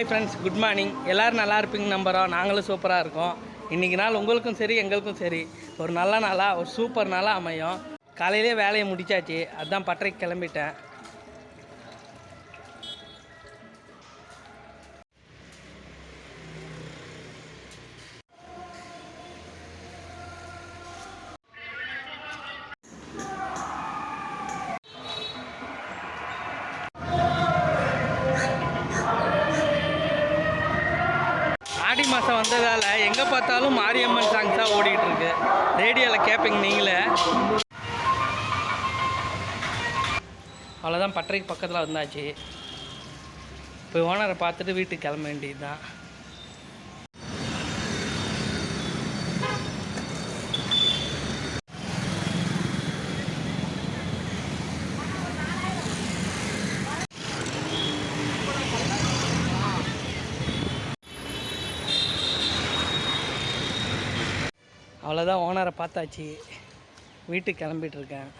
Hi friends good morning எல்லோரும் நல்லா இருப்பீங்க நம்புகிறோம் நாங்களும் சூப்பராக இருக்கோம். இன்றைக்கி நாள் உங்களுக்கும் சரி எங்களுக்கும் சரி. ஒரு நல்ல நாளாக ஒரு சூப்பர் நாளாக அமையும். காலையிலே வேலையை முடிச்சாச்சு. அதுதான் பட்டறைக்கு கிளம்பிட்டேன். ஆடி மாதம் வந்ததால் எங்கே பார்த்தாலும் மாரியம்மன் சாங்ஸாக ஓடிட்டு இருக்கு ரேடியோவில் கேட்பீங்க நீங்களே. அவ்வளோதான் பட்டறைக்கு பக்கத்தில் வந்தாச்சு. இப்போ ஓனரை பார்த்துட்டு வீட்டுக்கு கிளம்ப வேண்டியது தான் அவ்வளோதான் ஓனரை பார்த்தாச்சு. வீட்டுக்கு கிளம்பிகிட்ருக்கேன்